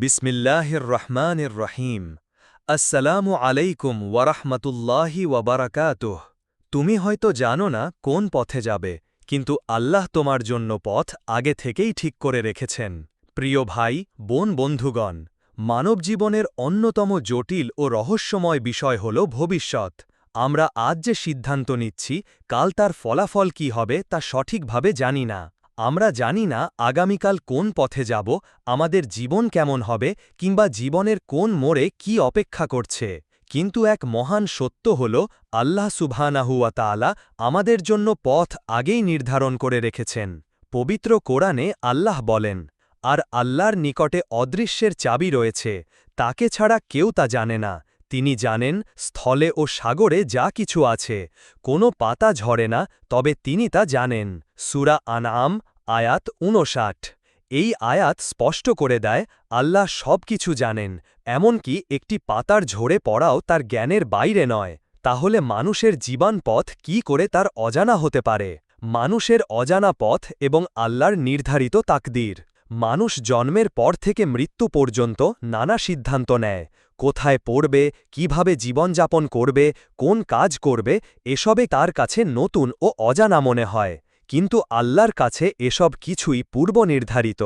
বিসমিল্লাহির রহমানির রহিম। আসসালামু আলাইকুম ওয়ারাহমাতুল্লাহি ওয়াবারাকাতুহ। তুমি হয়তো জানো না কোন পথে যাবে, কিন্তু আল্লাহ তোমার জন্য পথ আগে থেকেই ঠিক করে রেখেছেন। প্রিয় ভাই, বোন, বন্ধুগণ, মানব জীবনের অন্যতম জটিল ও রহস্যময় বিষয় হল ভবিষ্যৎ। আমরা আজ যে সিদ্ধান্ত নিচ্ছি, কাল তার ফলাফল কি হবে তা সঠিকভাবে জানি না। আমরা জানি না আগামীকাল কোন পথে যাব, আমাদের জীবন কেমন হবে, কিংবা জীবনের কোন মোড়ে কি অপেক্ষা করছে। কিন্তু এক মহান সত্য হল, আল্লাহ সুবহানাহুয়া তাআলা আমাদের জন্য পথ আগেই নির্ধারণ করে রেখেছেন। পবিত্র কোরআনে আল্লাহ বলেন, আর আল্লাহর নিকটে অদৃশ্যের চাবি রয়েছে, তাকে ছাড়া কেউ তা জানে না। তিনি জানেন, স্থলে ও সাগরে যা কিছু আছে, কোনো পাতা ঝরে না, তবে তিনি তা জানেন। সুরা আনাম আয়াত উনষাট এই আয়াত স্পষ্ট করে দেয়, আল্লাহ সব কিছু জানেন, এমনকি একটি পাতার ঝরে পড়াও তার জ্ঞানের বাইরে নয়। তাহলে মানুষের জীবন পথ কি করে তার অজানা হতে পারে? মানুষের অজানা পথ এবং আল্লাহর নির্ধারিত তাকদির। মানুষ জন্মের পর থেকে মৃত্যু পর্যন্ত নানা সিদ্ধান্ত নেয়। কোথায় পড়বে, কীভাবে জীবনযাপন করবে, কোন কাজ করবে এসবে তার কাছে নতুন ও অজানা মনে হয়। কিন্তু আল্লাহর কাছে এসব কিছুই পূর্ব নির্ধারিত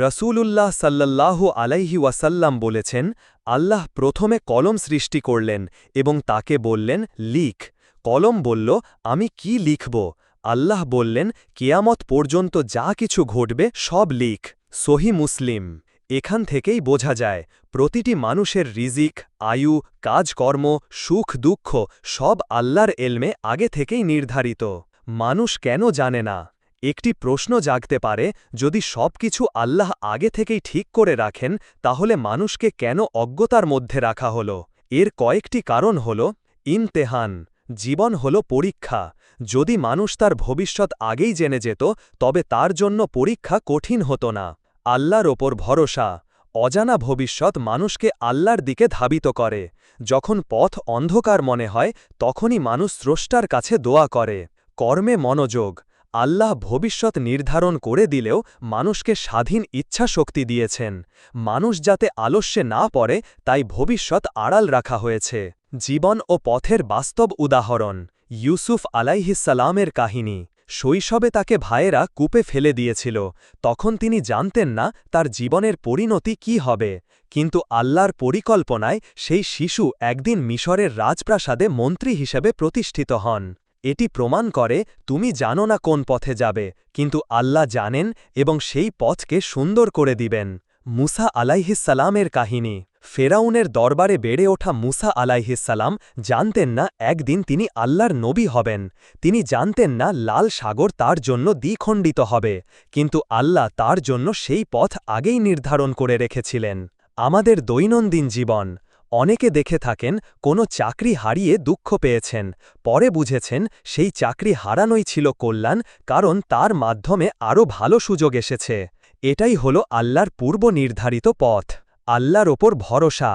রসূলুল্লাহ সাল্লাল্লাহু আলাইহি ওয়াসাল্লাম বলেছেন, আল্লাহ প্রথমে কলম সৃষ্টি করলেন এবং তাকে বললেন, লিখ। কলম বলল, আমি কি লিখব? আল্লাহ বললেন, কেয়ামত পর্যন্ত যা কিছু ঘটবে সব লিখ। সহি মুসলিম। এখান থেকেই বোঝা যায়, প্রতিটি মানুষের রিজিক, আয়ু, কাজকর্ম, সুখ, দুঃখ, সব আল্লাহর এলমে আগে থেকেই নির্ধারিত। মানুষ কেন জানে না? একটি প্রশ্ন জাগতে পারে, যদি সব কিছু আল্লাহ আগে থেকেই ঠিক করে রাখেন, তাহলে মানুষকে কেন অজ্ঞতার মধ্যে রাখা হল? এর কয়েকটি কারণ হল, ইমতেহান, জীবন হল পরীক্ষা। যদি মানুষ তার ভবিষ্যৎ আগেই জেনে যেত, তবে তার জন্য পরীক্ষা কঠিন হতো না। আল্লাহর ওপর ভরসা, অজানা ভবিষ্যৎ মানুষকে আল্লাহর দিকে ধাবিত করে। যখন পথ অন্ধকার মনে হয়, তখনই মানুষ স্রষ্টার কাছে দোয়া করে। কর্মে মনোযোগ, আল্লাহ ভবিষ্যৎ নির্ধারণ করে দিলেও মানুষকে স্বাধীন ইচ্ছা শক্তি দিয়েছেন। মানুষ যাতে আলস্যে না পড়ে, তাই ভবিষ্যৎ আড়াল রাখা হয়েছে। জীবন ও পথের বাস্তব উদাহরণ, ইউসুফ আলাইহিসালামের কাহিনী। শৈশবে তাকে ভাইয়েরা কূপে ফেলে দিয়েছিল। তখন তিনি জানতেন না তার জীবনের পরিণতি কি হবে। কিন্তু আল্লাহর পরিকল্পনায় সেই শিশু একদিন মিশরের রাজপ্রাসাদে মন্ত্রী হিসেবে প্রতিষ্ঠিত হন। এটি প্রমাণ করে, তুমি জানো না কোন পথে যাবে, কিন্তু আল্লাহ জানেন এবং সেই পথকে সুন্দর করে দিবেন। মুসা আলাইহিসালামের কাহিনী। ফেরাউনের দরবারে বেড়ে ওঠা মুসা আলাইহিসাল্লাম জানতেন না একদিন তিনি আল্লাহর নবী হবেন। তিনি জানতেন না লাল সাগর তার জন্য দ্বিখণ্ডিত হবে, কিন্তু আল্লাহ তার জন্য সেই পথ আগেই নির্ধারণ করে রেখেছিলেন। আমাদের দৈনন্দিন জীবন। অনেকে দেখে থাকেন, কোনো চাকরি হারিয়ে দুঃখ পেয়েছেন। পরে বুঝেছেন, সেই চাকরি হারানোই ছিল কল্যাণ, কারণ তার মাধ্যমে আরও ভালো সুযোগ এসেছে। এটাই হল আল্লাহর পূর্ব নির্ধারিত পথ, আল্লাহর ওপর ভরসা।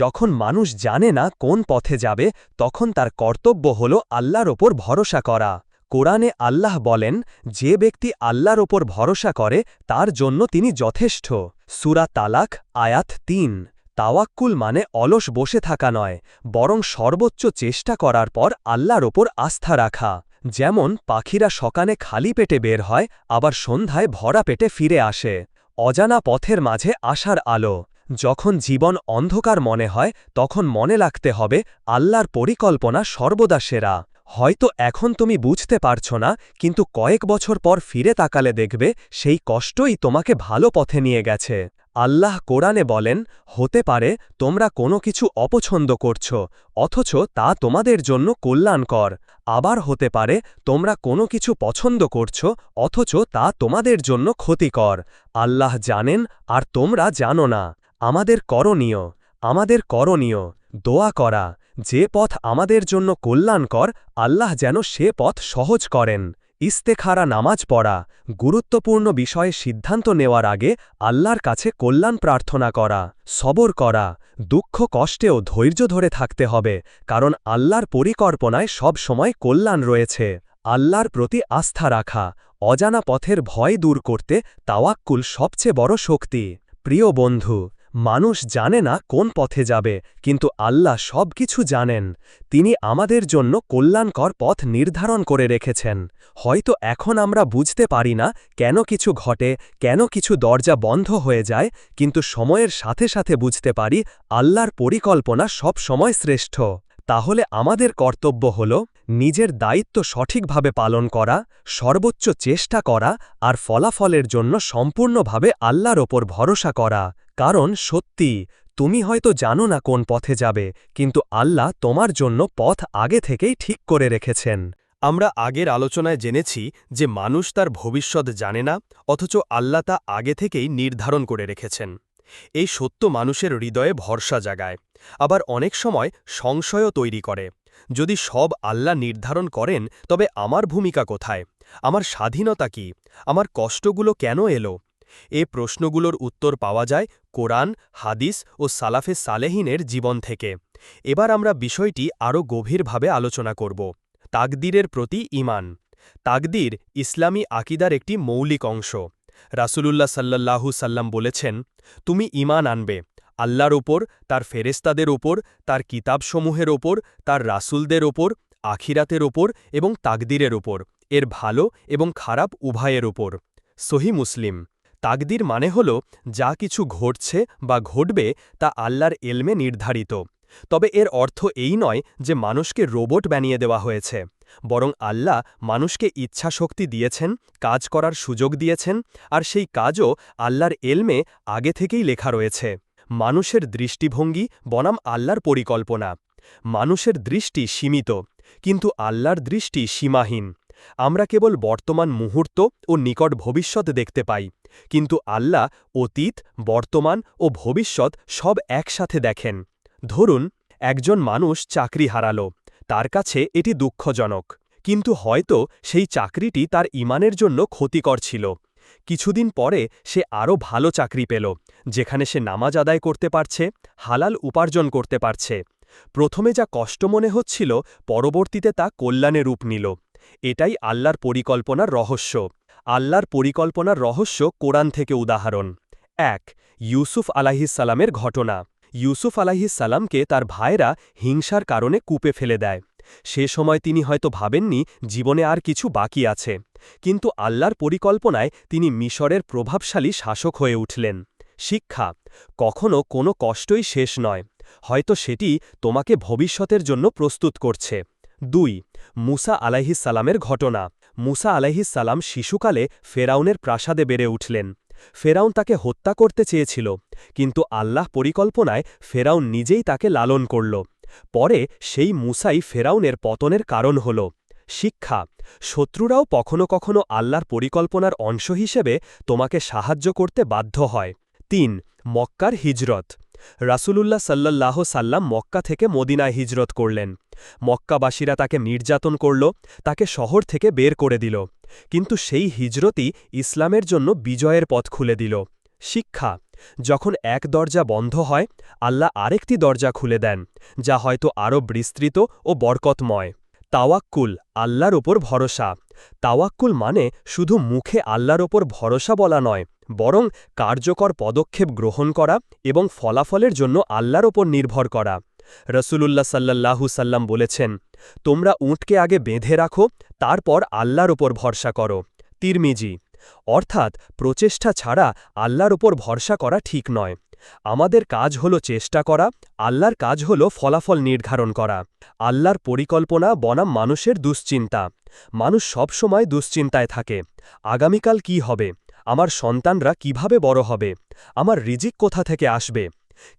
যখন মানুষ জানে না কোন পথে যাবে, তখন তার কর্তব্য হল আল্লাহর ওপর ভরসা করা। কোরআনে আল্লাহ বলেন, যে ব্যক্তি আল্লাহর ওপর ভরসা করে, তার জন্য তিনি যথেষ্ট। সুরা তালাক, আয়াত তিন। তাওয়াক্কুল মানে অলস বসে থাকা নয়, বরং সর্বোচ্চ চেষ্টা করার পর আল্লাহর ওপর আস্থা রাখা। যেমন পাখিরা সকানে খালি পেটে বের হয়, আবার সন্ধ্যায় ভরা পেটে ফিরে আসে। অজানা পথের মাঝে আশার আলো। যখন জীবন অন্ধকার মনে হয়, তখন মনে রাখতে হবে, আল্লাহর পরিকল্পনা সর্বদা সেরা। হয়তো এখন তুমি বুঝতে পারছ না, কিন্তু কয়েক বছর পর ফিরে তাকালে দেখবে, সেই কষ্টই তোমাকে ভালো পথে নিয়ে গেছে। আল্লাহ কোরআনে বলেন, হতে পারে তোমরা কোনো কিছু অপছন্দ করছ, অথচ তা তোমাদের জন্য কল্যাণকর। আবার হতে পারে তোমরা কোনো কিছু পছন্দ করছ, অথচ তা তোমাদের জন্য ক্ষতিকর। আল্লাহ জানেন আর তোমরা জানো না। আমাদের করণীয় আমাদের করণীয়। দোয়া করা, যে পথ আমাদের জন্য কল্যাণকর, আল্লাহ যেন সে পথ সহজ করেন। ইস্তেখারা নামাজ পড়া গুরুত্বপূর্ণ বিষয়ে সিদ্ধান্ত নেওয়ার আগে আল্লাহর কাছে কল্যাণ প্রার্থনা করা, সবর করা, দুঃখ কষ্টেও ধৈর্য ধরে থাকতে হবে, কারণ আল্লাহর পরিকল্পনায় সব সময় কল্যাণ রয়েছে। আল্লাহর প্রতি আস্থা রাখা, অজানা পথের ভয় দূর করতে তাওয়াক্কুল সবচেয়ে বড় শক্তি। প্রিয় বন্ধু মানুষ জানে না কোন পথে যাবে, কিন্তু আল্লাহ সব কিছু জানেন। তিনি আমাদের জন্য কল্যাণকর পথ নির্ধারণ করে রেখেছেন। হয়তো এখন আমরা বুঝতে পারি না কেন কিছু ঘটে, কেন কিছু দরজা বন্ধ হয়ে যায়, কিন্তু সময়ের সাথে সাথে বুঝতে পারি আল্লাহর পরিকল্পনা সব সময় শ্রেষ্ঠ। তাহলে আমাদের কর্তব্য হল নিজের দায়িত্ব সঠিকভাবে পালন করা, সর্বোচ্চ চেষ্টা করা, আর ফলাফলের জন্য সম্পূর্ণভাবে আল্লাহর ওপর ভরসা করা। কারণ সত্যি, তুমি হয়তো জানো না কোন পথে যাবে, কিন্তু আল্লাহ তোমার জন্য পথ আগে থেকেই ঠিক করে রেখেছেন। আমরা আগের আলোচনায় জেনেছি যে মানুষ তার ভবিষ্যৎ জানে না, অথচ আল্লাহ তা আগে থেকেই নির্ধারণ করে রেখেছেন। এই সত্য মানুষের হৃদয়ে ভরসা জাগায়। আবার অনেক সময় সংশয়ও তৈরি করে। যদি সব আল্লাহ নির্ধারণ করেন, তবে আমার ভূমিকা কোথায়? আমার স্বাধীনতা কি? আমার কষ্টগুলো কেন এলো? এ প্রশ্নগুলোর উত্তর পাওয়া যায় কোরআন, হাদিস ও সালাফে সালেহিনের জীবন থেকে। এবার আমরা বিষয়টি আরও গভীরভাবে আলোচনা করব। তাকদিরের প্রতি ইমান তাকদির ইসলামী আকিদার একটি মৌলিক অংশ। রাসূলুল্লাহ সাল্লাল্লাহু সাল্লাম বলেছেন, তুমি ইমান আনবে। আল্লাহর ওপর, তার ফেরেস্তাদের ওপর, তার কিতাবসমূহের ওপর, তার রাসূলদের ওপর, আখিরাতের ওপর এবং তাকদিরের ওপর। এর ভালো এবং খারাপ উভয়ের ওপর। সহি মুসলিম। তাকদির মানে হল যা কিছু ঘটছে বা ঘটবে তা আল্লাহর এলমে নির্ধারিত। তবে এর অর্থ এই নয় যে মানুষকে রোবট বানিয়ে দেওয়া হয়েছে, বরং আল্লাহ মানুষকে ইচ্ছাশক্তি দিয়েছেন, কাজ করার সুযোগ দিয়েছেন, আর সেই কাজও আল্লাহর এলমে আগে থেকেই লেখা রয়েছে। মানুষের দৃষ্টিভঙ্গি বনাম আল্লাহর পরিকল্পনা। মানুষের দৃষ্টি সীমিত, কিন্তু আল্লাহর দৃষ্টি সীমাহীন। আমরা কেবল বর্তমান মুহূর্ত ও নিকট ভবিষ্যৎ দেখতে পাই। কিন্তু আল্লাহ, অতীত, বর্তমান ও ভবিষ্যৎ সব একসাথে দেখেন। ধরুন, একজন মানুষ চাকরি হারালো, তার কাছে এটি দুঃখজনক। কিন্তু হয়তো সেই চাকরিটি তার ইমানের জন্য ক্ষতিকর ছিল। কিছুদিন পরে সে আরও ভালো চাকরি পেল, যেখানে সে নামাজ আদায় করতে পারছে, হালাল উপার্জন করতে পারছে। প্রথমে যা কষ্ট মনে হচ্ছিল, পরবর্তীতে তা কল্যাণে রূপ নিল। এটাই আল্লাহর পরিকল্পনার রহস্য। আল্লাহর পরিকল্পনার রহস্য কোরআন থেকে উদাহরণ। এক, ইউসুফ আলাহিসাল্লামের ঘটনা। ইউসুফ আলাহিসাল্লামকে তার ভাইরা হিংসার কারণে কূপে ফেলে দেয়। সে সময় তিনি হয়তো ভাবেননি জীবনে আর কিছু বাকি আছে। কিন্তু আল্লাহর পরিকল্পনায় তিনি মিশরের প্রভাবশালী শাসক হয়ে উঠলেন। শিক্ষা, কখনো কোনো কষ্টই শেষ নয়। হয়তো সেটি তোমাকে ভবিষ্যতের জন্য প্রস্তুত করছে। দুই, মুসা আলাইহিসালামের ঘটনা। মুসা আলাইহিসাল্লাম শিশুকালে ফেরাউনের প্রাসাদে বেড়ে উঠলেন। ফেরাউন তাকে হত্যা করতে চেয়েছিল, কিন্তু আল্লাহ পরিকল্পনায় ফেরাউন নিজেই তাকে লালন করল। পরে সেই মুসাই ফেরাউনের পতনের কারণ হল, শিক্ষা। শত্রুরাও কখনো কখনো আল্লাহর পরিকল্পনার অংশ হিসেবে তোমাকে সাহায্য করতে বাধ্য হয়। তিন, মক্কার হিজরত। রাসূলুল্লাহ সাল্লাল্লাহ সাল্লাম মক্কা থেকে মদিনায় হিজরত করলেন। মক্কাবাসীরা তাকে নির্যাতন করল, তাকে শহর থেকে বের করে দিল। কিন্তু সেই হিজরতই ইসলামের জন্য বিজয়ের পথ খুলে দিল। শিক্ষা, যখন এক দরজা বন্ধ হয়, আল্লাহ আরেকটি দরজা খুলে দেন, যা হয়তো আরও বিস্তৃত ও বরকতময়। তাওয়াক্কুল, আল্লাহর ওপর ভরসা। তাওয়াক্কুল মানে শুধু মুখে আল্লাহর ওপর ভরসা বলা নয় বরং কার্যকর পদক্ষেপ গ্রহণ করা এবং ফলাফলের জন্য আল্লাহর ওপর নির্ভর করা। রসুলুল্লাহ সাল্লাল্লাহু সাল্লাম বলেছেন, তোমরা উঁটকে আগে বেঁধে রাখো, তারপর আল্লাহর ওপর ভরসা করো। তিরমিজি, অর্থাৎ প্রচেষ্টা ছাড়া আল্লাহর ওপর ভরসা করা ঠিক নয়। আমাদের কাজ হল চেষ্টা করা, আল্লাহর কাজ হল ফলাফল নির্ধারণ করা। আল্লাহর পরিকল্পনা বনাম মানুষের দুশ্চিন্তা। মানুষ সবসময় দুশ্চিন্তায় থাকে। আগামীকাল কি হবে? আমার সন্তানরা কীভাবে বড় হবে? আমার রিজিক কোথা থেকে আসবে?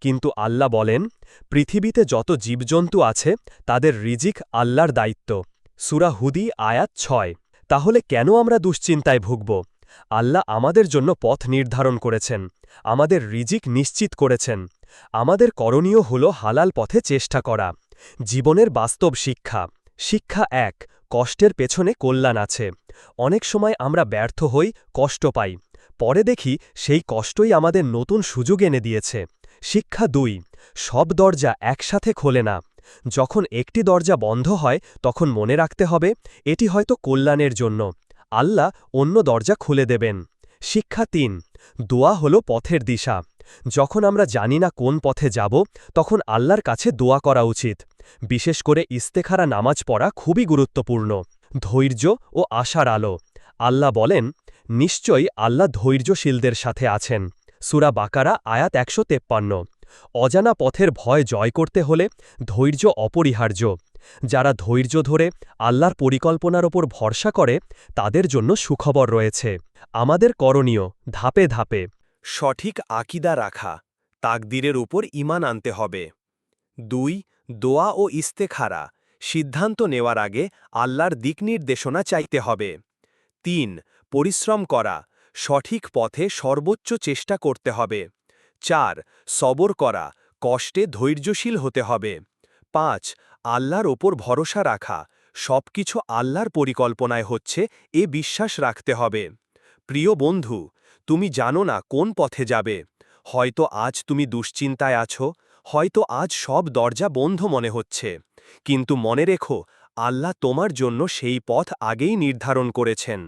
কিন্তু আল্লাহ বলেন, পৃথিবীতে যত জীবজন্তু আছে, তাদের রিজিক আল্লাহর দায়িত্ব। সুরা হুদি, আয়াত ছয়। তাহলে কেন আমরা দুশ্চিন্তায় ভুগব? আল্লাহ আমাদের জন্য পথ নির্ধারণ করেছেন। আমাদের রিজিক নিশ্চিত করেছেন। আমাদের করণীয় হল হালাল পথে চেষ্টা করা। জীবনের বাস্তব শিক্ষা। শিক্ষা এক, কষ্টের পেছনে কল্যাণ আছে। অনেক সময় আমরা ব্যর্থ হই, কষ্ট পাই। পরে দেখি সেই কষ্টই আমাদের নতুন সুযোগ এনে দিয়েছে। শিক্ষা দুই, সব দরজা একসাথে খোলে না। যখন একটি দরজা বন্ধ হয়, তখন মনে রাখতে হবে, এটি হয়তো কল্যাণের জন্য। আল্লাহ অন্য দরজা খুলে দেবেন। শিক্ষা তিন, দোয়া হল পথের দিশা। যখন আমরা জানি না কোন পথে যাব, তখন আল্লাহর কাছে দোয়া করা উচিত। বিশেষ করে ইস্তেখারা নামাজ পড়া খুবই গুরুত্বপূর্ণ। ধৈর্য ও আশার আলো। আল্লাহ বলেন, নিশ্চয়ই আল্লাহ ধৈর্যশীলদের সাথে আছেন। সুরা বাকারা, আয়াত একশো তেপ্পান্ন। অজানা পথের ভয় জয় করতে হলে ধৈর্য অপরিহার্য। যারা ধৈর্য ধরে আল্লাহর পরিকল্পনার ওপর ভরসা করে, তাদের জন্য সুখবর রয়েছে। আমাদের করণীয়, ধাপে ধাপে। সঠিক আকিদা রাখা, তাকদিরের উপর ইমান আনতে হবে। দুই, দোয়া ও ইস্তেখারা। সিদ্ধান্ত নেওয়ার আগে আল্লাহর দিকনির্দেশনা চাইতে হবে। তিন, পরিশ্রম করা, সঠিক পথে সর্বোচ্চ চেষ্টা করতে হবে। চার, সবর করা, কষ্টে ধৈর্যশীল হতে হবে। পাঁচ, আল্লাহর ওপর ভরসা রাখা, সবকিছু আল্লাহর পরিকল্পনায় হচ্ছে, এ বিশ্বাস রাখতে হবে। প্রিয় বন্ধু, তুমি জানো না কোন পথে যাবে। হয়তো আজ তুমি দুশ্চিন্তায় আছো হয়তো আজ সব দরজা বন্ধ মনে হচ্ছে। কিন্তু মনে রেখো, আল্লাহ তোমার জন্য সেই পথ আগেই নির্ধারণ করেছেন।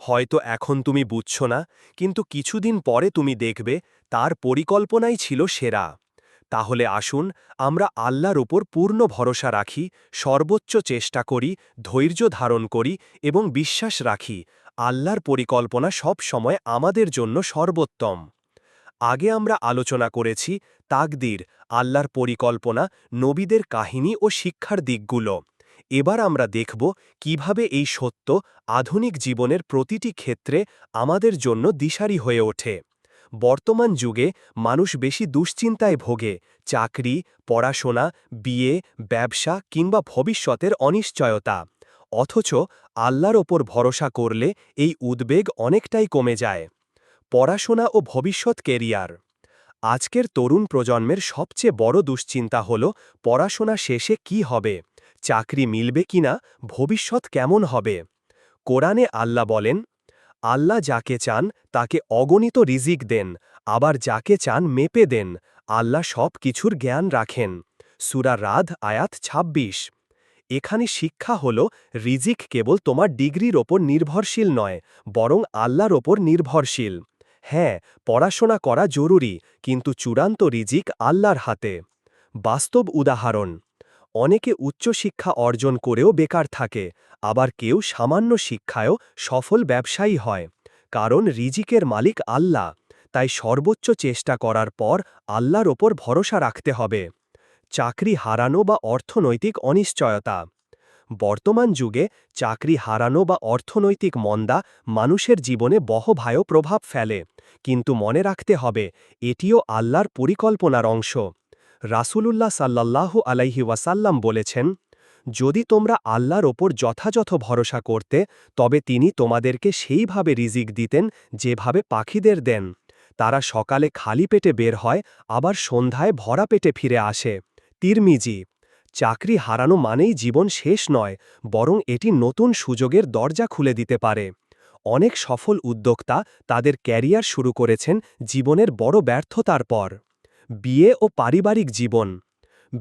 হয়তো এখন তুমি বুঝছ না, কিন্তু কিছুদিন পরে তুমি দেখবে তার পরিকল্পনাই ছিল সেরা। তাহলে আসুন, আমরা আল্লাহর উপর পূর্ণ ভরসা রাখি, সর্বোচ্চ চেষ্টা করি, ধৈর্য ধারণ করি এবং বিশ্বাস রাখি, আল্লাহর পরিকল্পনা সব সময় আমাদের জন্য সর্বোত্তম। আগে আমরা আলোচনা করেছি তাকদির, আল্লাহর পরিকল্পনা, নবীদের কাহিনী ও শিক্ষার দিকগুলো। এবার আমরা দেখব কীভাবে এই সত্য আধুনিক জীবনের প্রতিটি ক্ষেত্রে আমাদের জন্য দিশারি হয়ে ওঠে। বর্তমান যুগে মানুষ বেশি দুশ্চিন্তায় ভোগে, চাকরি, পড়াশোনা, বিয়ে, ব্যবসা কিংবা ভবিষ্যতের অনিশ্চয়তা। অথচ আল্লাহর ওপর ভরসা করলে এই উদ্বেগ অনেকটাই কমে যায়। পড়াশোনা ও ভবিষ্যৎ কেরিয়ার। আজকের তরুণ প্রজন্মের সবচেয়ে বড় দুশ্চিন্তা হল, পড়াশোনা শেষে কি হবে, চাকরি মিলবে কিনা, ভবিষ্যৎ কেমন হবে। কোরআনে আল্লাহ বলেন, আল্লাহ যাকে চান, তাকে অগণিত রিজিক দেন, আবার যাকে চান মেপে দেন, আল্লাহ সব কিছুর জ্ঞান রাখেন। সুরা রাধ আয়াত ২৬ এখানে শিক্ষা হল, রিজিক কেবল তোমার ডিগ্রির ওপর নির্ভরশীল নয়, বরং আল্লাহর ওপর নির্ভরশীল। হ্যাঁ পড়াশোনা করা জরুরি, কিন্তু চূড়ান্ত রিজিক আল্লাহর হাতে। বাস্তব উদাহরণ, অনেকে উচ্চশিক্ষা অর্জন করেও বেকার থাকে, আবার কেউ সামান্য শিক্ষায়ও সফল ব্যবসায়ী হয়, কারণ রিজিকের মালিক আল্লাহ, তাই সর্বোচ্চ চেষ্টা করার পর আল্লাহর ওপর ভরসা রাখতে হবে। চাকরি হারানো বা অর্থনৈতিক অনিশ্চয়তা। বর্তমান যুগে চাকরি হারানো বা অর্থনৈতিক মন্দা মানুষের জীবনে বহভায় প্রভাব ফেলে। কিন্তু মনে রাখতে হবে, এটিও আল্লাহর পরিকল্পনার অংশ। রাসূলুল্লাহ সাল্লাল্লাহু আলাইহি ওয়াসাল্লাম বলেছেন, যদি তোমরা আল্লাহর ওপর যথাযথ ভরসা করতে, তবে তিনি তোমাদেরকে সেইভাবে রিজিক দিতেন যেভাবে পাখিদের দেন। তারা সকালে খালি পেটে বের হয়, আবার সন্ধ্যায় ভরা পেটে ফিরে আসে। তিরমিজি চাকরি হারানো মানেই জীবন শেষ নয়, বরং এটি নতুন সুযোগের দরজা খুলে দিতে পারে। অনেক সফল উদ্যোক্তা তাদের ক্যারিয়ার শুরু করেছেন জীবনের বড় ব্যর্থতার পর। বিয়ে ও পারিবারিক জীবন।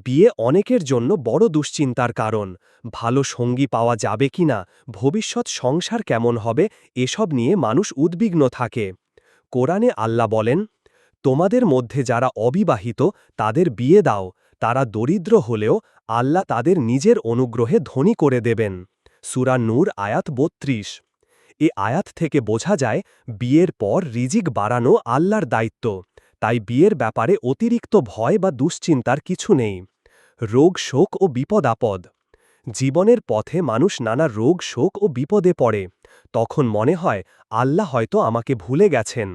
বিয়ে অনেকের জন্য বড় দুশ্চিন্তার কারণ। ভালো সঙ্গী পাওয়া যাবে কিনা ভবিষ্যৎ সংসার কেমন হবে? এসব নিয়ে মানুষ উদ্বিগ্ন থাকে। কোরআনে আল্লাহ বলেন, তোমাদের মধ্যে যারা অবিবাহিত, তাদের বিয়ে দাও। তারা দরিদ্র হলেও আল্লাহ তাদের নিজের অনুগ্রহে ধনী করে দেবেন। সুরা নূর আয়াত বত্রিশ। এ আয়াত থেকে বোঝা যায়, বিয়ের পর রিজিক বাড়ানো আল্লাহর দায়িত্ব। তাই বিয়ের ব্যাপারে অতিরিক্ত ভয় বা দুশ্চিন্তার কিছু নেই। রোগ, শোক ও বিপদ আপদ। জীবনের পথে মানুষ নানা রোগ, শোক ও বিপদে পড়ে। তখন মনে হয়, আল্লাহ হয়তো আমাকে ভুলে গেছেন।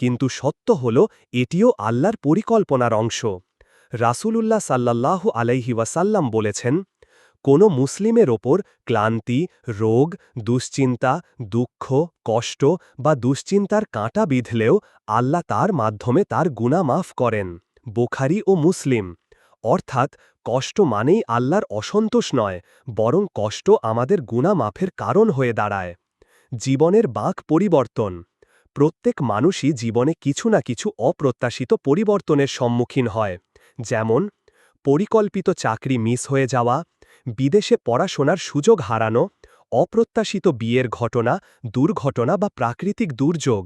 কিন্তু সত্য হল, এটিও আল্লাহর পরিকল্পনার অংশ। রাসূলুল্লাহ সাল্লাল্লাহু আলাইহি ওয়াসাল্লাম বলেছেন, কোনো মুসলিমের ওপর ক্লান্তি, রোগ, দুশ্চিন্তা, দুঃখ, কষ্ট বা দুশ্চিন্তার কাঁটা বিঁধলেও আল্লাহ তার মাধ্যমে তার গুণা মাফ করেন, বোখারি ও মুসলিম। অর্থাৎ কষ্ট মানেই আল্লাহর অসন্তোষ নয়, বরং কষ্ট আমাদের গুণা মাফের কারণ হয়ে দাঁড়ায়। জীবনের বাঁক পরিবর্তন। প্রত্যেক মানুষই জীবনে কিছু না কিছু অপ্রত্যাশিত পরিবর্তনের সম্মুখীন হয়। যেমন, পরিকল্পিত চাকরি মিস হয়ে যাওয়া, বিদেশে পড়াশোনার সুযোগ হারানো, অপ্রত্যাশিত বিয়ের ঘটনা, দুর্ঘটনা বা প্রাকৃতিক দুর্যোগ।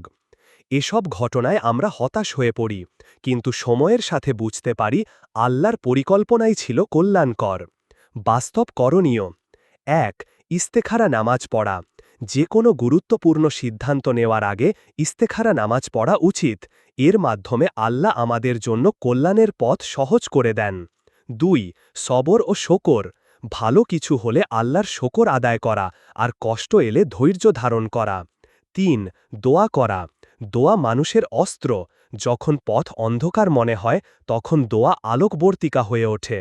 এসব ঘটনায় আমরা হতাশ হয়ে পড়ি, কিন্তু সময়ের সাথে বুঝতে পারি আল্লাহর পরিকল্পনাই ছিল কল্যাণকর। বাস্তব করণীয়। এক, ইস্তেখারা নামাজ পড়া। যে কোনো গুরুত্বপূর্ণ সিদ্ধান্ত নেওয়ার আগে ইস্তেখারা নামাজ পড়া উচিত। এর মাধ্যমে আল্লাহ আমাদের জন্য কল্যাণের পথ সহজ করে দেন। দুই, সবর ও শকর। ভালো কিছু হলে আল্লাহর শকর আদায় করা আর কষ্ট এলে ধৈর্য ধারণ করা। তিন, দোয়া করা। দোয়া মানুষের অস্ত্র। যখন পথ অন্ধকার মনে হয়, তখন দোয়া আলোকবর্তিকা হয়ে ওঠে।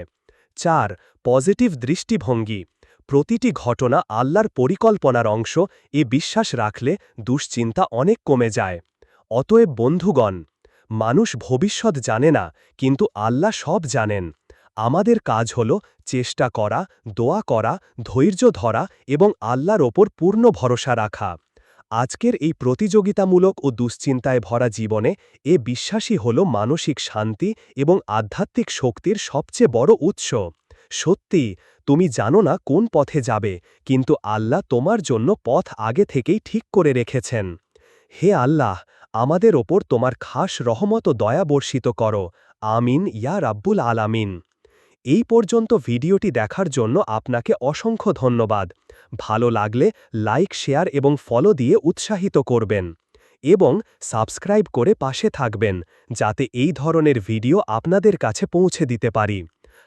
চার, পজিটিভ দৃষ্টিভঙ্গি। প্রতিটি ঘটনা আল্লাহর পরিকল্পনার অংশ, এ বিশ্বাস রাখলে দুশ্চিন্তা অনেক কমে যায়। অতএব বন্ধুগণ, মানুষ ভবিষ্যৎ জানে না, কিন্তু আল্লাহ সব জানেন। আমাদের কাজ হল চেষ্টা করা, দোয়া করা, ধৈর্য ধরা এবং আল্লাহর ওপর পূর্ণ ভরসা রাখা। আজকের এই প্রতিযোগিতামূলক ও দুশ্চিন্তায় ভরা জীবনে এ বিশ্বাসই হল মানসিক শান্তি এবং আধ্যাত্মিক শক্তির সবচেয়ে বড় উৎস। সত্যি, তুমি জানো না কোন পথে যাবে, কিন্তু আল্লাহ তোমার জন্য পথ আগে থেকেই ঠিক করে রেখেছেন। হে আল্লাহ, আমাদের ওপর তোমার খাস রহমত দয়া বর্ষিত করো। আমিন, ইয়া রাব্বুল আলামিন। এই পর্যন্ত ভিডিওটি দেখার জন্য আপনাকে অসংখ্য ধন্যবাদ। ভালো লাগলে লাইক, শেয়ার এবং ফলো দিয়ে উৎসাহিত করবেন এবং সাবস্ক্রাইব করে পাশে থাকবেন, যাতে এই ধরনের ভিডিও আপনাদের কাছে পৌঁছে দিতে পারি।